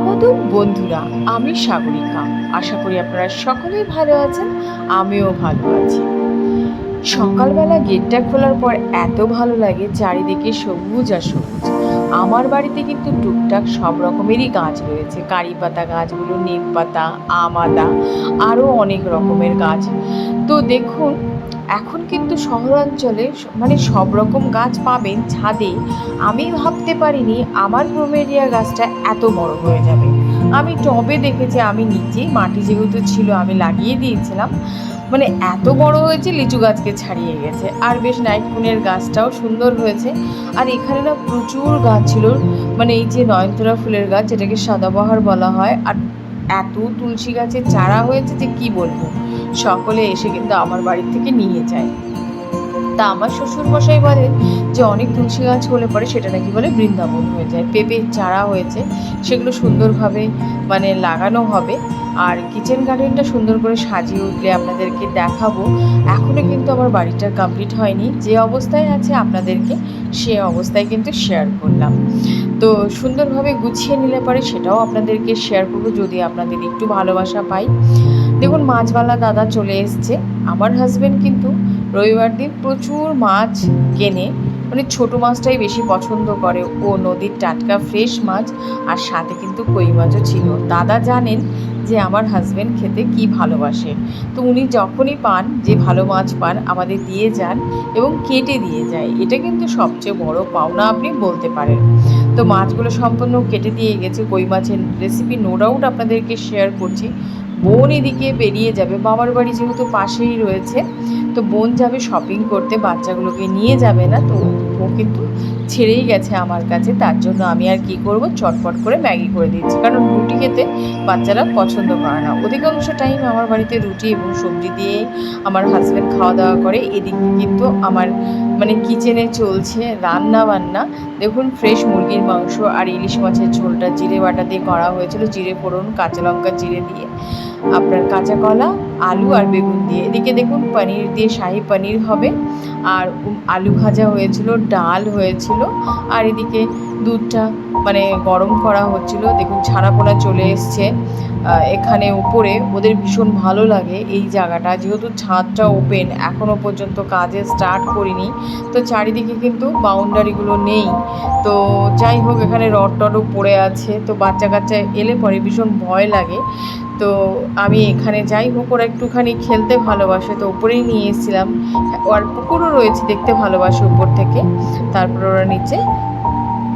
আমোদু বন্ধুরা, আমি সাগরিকা। আশা করি আপনারা সকলেই ভালো আছেন, আমিও ভালো আছি। সকালবেলা গেটটা খোলার পর এত ভালো লাগে, চারিদিকে সবুজ আর সবুজ। আমার বাড়িতে কিন্তু টুকটাক সব রকমেরই গাছ রয়েছে। কারি পাতা গাছগুলো, নিম পাতা, আম আদা, আরও অনেক রকমের গাছ। তো দেখুন এখন কিন্তু শহরাঞ্চলে মানে সব রকম গাছ পাবেন ছাদে। আমি ভাবতে পারিনি আমার ব্রোমেরিয়া গাছটা এত বড় হয়ে যাবে। আমি টবে দেখেছি, আমি নিচেই মাটি যেহেতু ছিল, আমি লাগিয়ে দিয়েছিলাম। মানে এত বড় হয়েছে, লিচু গাছকে ছাড়িয়ে গেছে। আর বেশ নাইট কুনের গাছটাও সুন্দর হয়েছে। আর এখানে না প্রচুর গাছ ছিল। মানে এই যে নয়নতরা ফুলের গাছ, যেটাকে সাদাবাহার বলা হয়, আর এত তুলসী গাছের চারা হয়েছে যে কি বলব? সকলে এসে কিন্তু আমার বাড়ির থেকে নিয়ে যায়। তা আমার শ্বশুর মশাই বলেন যে অনেক তুলসী গাছ হলে পরে সেটা নাকি বলে বৃন্দাবন হয়ে যায়। পেঁপের চারা হয়েছে, সেগুলো সুন্দরভাবে মানে লাগানো হবে। আর কিচেন গার্ডেনটা সুন্দর করে সাজিয়ে উঠলে আপনাদেরকে দেখাবো। এখনও কিন্তু আমার বাড়িটা কমপ্লিট হয়নি। যে অবস্থায় আছে আপনাদেরকে সে অবস্থায় কিন্তু শেয়ার করলাম। তো সুন্দরভাবে গুছিয়ে নিলে পরে সেটাও আপনাদেরকে শেয়ার করব যদি আপনাদের একটু ভালোবাসা পাই। দেখুন, মাছওয়ালা দাদা চলে এসছে। আমার হাজব্যান্ড কিন্তু রবিবার দিন প্রচুর মাছ কেনে। মানে ছোটো মাছটাই বেশি পছন্দ করে। ও নদীর টাটকা ফ্রেশ মাছ আর সাথে কিন্তু কই মাছও ছিল। দাদা জানেন যে আমার হাজব্যান্ড খেতে কি ভালোবাসে। তো উনি যখনই পান যে ভালো মাছ পান, আমাদের দিয়ে যান এবং কেটে দিয়ে যায়। এটা কিন্তু সবচেয়ে বড় পাওনা আপনি বলতে পারেন। তো মাছগুলো সম্পূর্ণ কেটে দিয়ে গেছে। কই মাছের রেসিপি নো ডাউট আপনাদেরকে শেয়ার করছি। বোন এদিকে বেরিয়ে যাবে। বাবার বাড়ি যেহেতু পাশেই রয়েছে, তো বোন যাবে শপিং করতে। বাচ্চাগুলোকে নিয়ে যাবে না, তো কিন্তু ছেড়েই গেছে আমার কাছে। তার জন্য আমি আর কি করব? চটপট করে ম্যাগি করে দিচ্ছি। কারণ রুটি খেতে বাচ্চারা পছন্দ করে না। অধিকাংশ টাইম আমার বাড়িতে রুটি এবং সবজি দিয়ে আমার হাজব্যান্ড খাওয়া দাওয়া করে। এদিকে কিন্তু আমার মানে কিচেনে চলছে রান্না বান্না দেখুন ফ্রেশ মুরগির মাংস আর ইলিশ মাছের ঝোলটা জিরে বাটা দিয়ে করা হয়েছিল। জিরে ফোড়ন, কাঁচা লঙ্কা জিরে দিয়ে। আপনার কাঁচা কলা, আলু আর বেগুন দিয়ে। এদিকে দেখুন, পনির দিয়ে, শাহি পনির হবে। আর আলু ভাজা হয়েছিল ডাল হয়েছিল আর এদিকে দুধটা মানে গরম করা হচ্ছিল। দেখুন ছানাপোনা চলে এসছে। এখানে উপরে ওদের ভীষণ ভালো লাগে এই জায়গাটা। যেহেতু ছাদটা ওপেন এখনও পর্যন্ত কাজে স্টার্ট করিনি। তো চারিদিকে কিন্তু বাউন্ডারিগুলো নেই। তো যাই হোক, এখানে রড টডও পড়ে আছে। তো বাচ্চা কাচ্চা এলে পরে ভীষণ ভয় লাগে। তো আমি এখানে যাই হোক, ওরা একটুখানি খেলতে ভালোবাসে। তো উপরেই নিয়ে এসেছিলাম। আর পুকুরও রয়েছে, দেখতে ভালোবাসে উপর থেকে। তারপর ওরা নিচে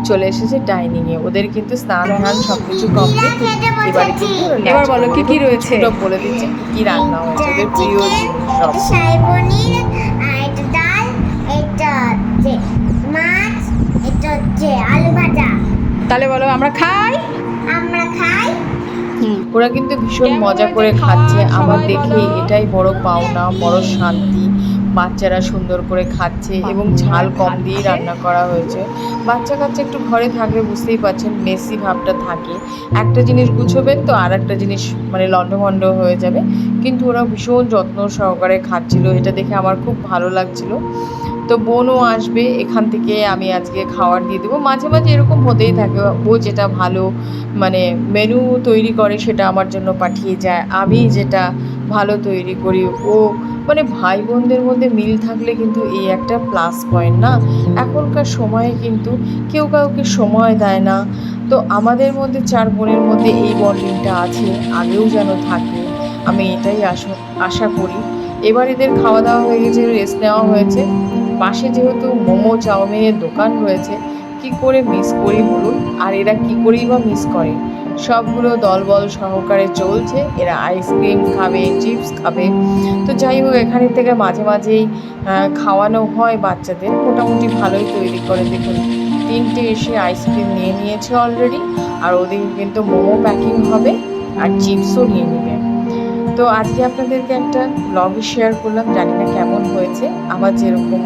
চলে এসেছে ডাইনিংয়ে ওদের কিন্তু স্নান ধান সব কিছু কমপ্লিট এবারে কিন্তু এবার বলো কি কি রয়েছে? পুরো বলে দিচ্ছে কি কি রান্না হয়েছে ওদের প্রিয় তাহলে বলো আমরা খাই? আমরা খাই। ওরা কিন্তু ভীষণ মজা করে খাচ্ছে? আমার দেখে এটাই বড় পাওনা বড় শান্তি। বাচ্চারা সুন্দর করে খাচ্ছে এবং ঝাল কম দিয়ে রান্না করা হয়েছে। বাচ্চা কাচ্চা একটু ঘরে থাকলে বুঝতেই পারছেন মেসি ভাবটা থাকে। একটা জিনিস গুছোবেন তো আর একটা জিনিস মানে লণ্ডভণ্ড হয়ে যাবে। কিন্তু ওরা ভীষণ যত্ন সহকারে খাচ্ছিল, এটা দেখে আমার খুব ভালো লাগছিল। তো বোনও আসবে, এখান থেকে আমি আজকে খাবার দিয়ে দেবো। মাঝে মাঝে এরকম হতেই থাকে, ও যেটা ভালো মানে মেনু তৈরি করে সেটা আমার জন্য পাঠিয়ে যায়। আমি যেটা ভালো তৈরি করি, ও মানে ভাই বোনদের মধ্যে মিল থাকলে কিন্তু এই একটা প্লাস পয়েন্ট না? এখনকার সময়ে কিন্তু কেউ কাউকে সময় দেয় না। তো আমাদের মধ্যে, চার বোনের মধ্যে এই বন্ডিংটা আছে, আগেও যেন থাকে। আমি এটাই আশা আশা করি। এবার এদের খাওয়া দাওয়া হয়ে গেছে রেস্ট নেওয়া হয়েছে। পাশে যেহেতু মোমো, চাউমিনের দোকান রয়েছে, কি করে মিস করি বলুন? আর এরা কি করেই বা মিস করে? সবগুলো দলবল সহকারে চলছে, এরা আইসক্রিম খাবে চিপস খাবে। তো যাই হোক, এখানে থেকে মাঝে মাঝেই খাওয়ানো হয় বাচ্চাদের। মোটামুটি ভালোই তৈরি করে দেখুন। তিনটে এসে আইসক্রিম নিয়ে নিয়েছে অলরেডি আর ওদিকে কিন্তু মোমো প্যাকিং হবে, আর চিপসও নিয়ে নেবে। তো আজকে আপনাদেরকে একটা ব্লগ শেয়ার করলাম, জানি না কেমন হয়েছে। আমার যেরকম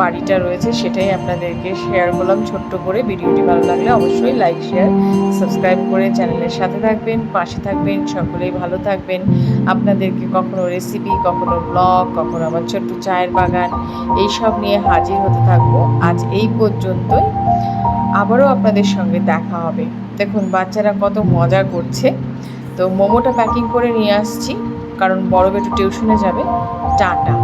বাড়িটা রয়েছে, সেটাই আপনাদেরকে শেয়ার করলাম। ছোট্ট করে ভিডিওটি ভালো লাগলে অবশ্যই লাইক শেয়ার সাবস্ক্রাইব করে চ্যানেলের সাথে থাকবেন, পাশে থাকবেন, সকলেই ভালো থাকবেন। আপনাদেরকে কখনো রেসিপি কখনো ব্লগ কখনো আমার ছোট্ট চায়ের বাগান, এইসব নিয়ে হাজির হতে থাকব। আজ এই পর্যন্তই। আবারও আপনাদের সঙ্গে দেখা হবে। দেখুন, বাচ্চারা কত মজা করছে। তো মোমোটা প্যাকিং করে নিয়ে আসছি কারণ বড় বেটু টিউশনে যাবে টাটা।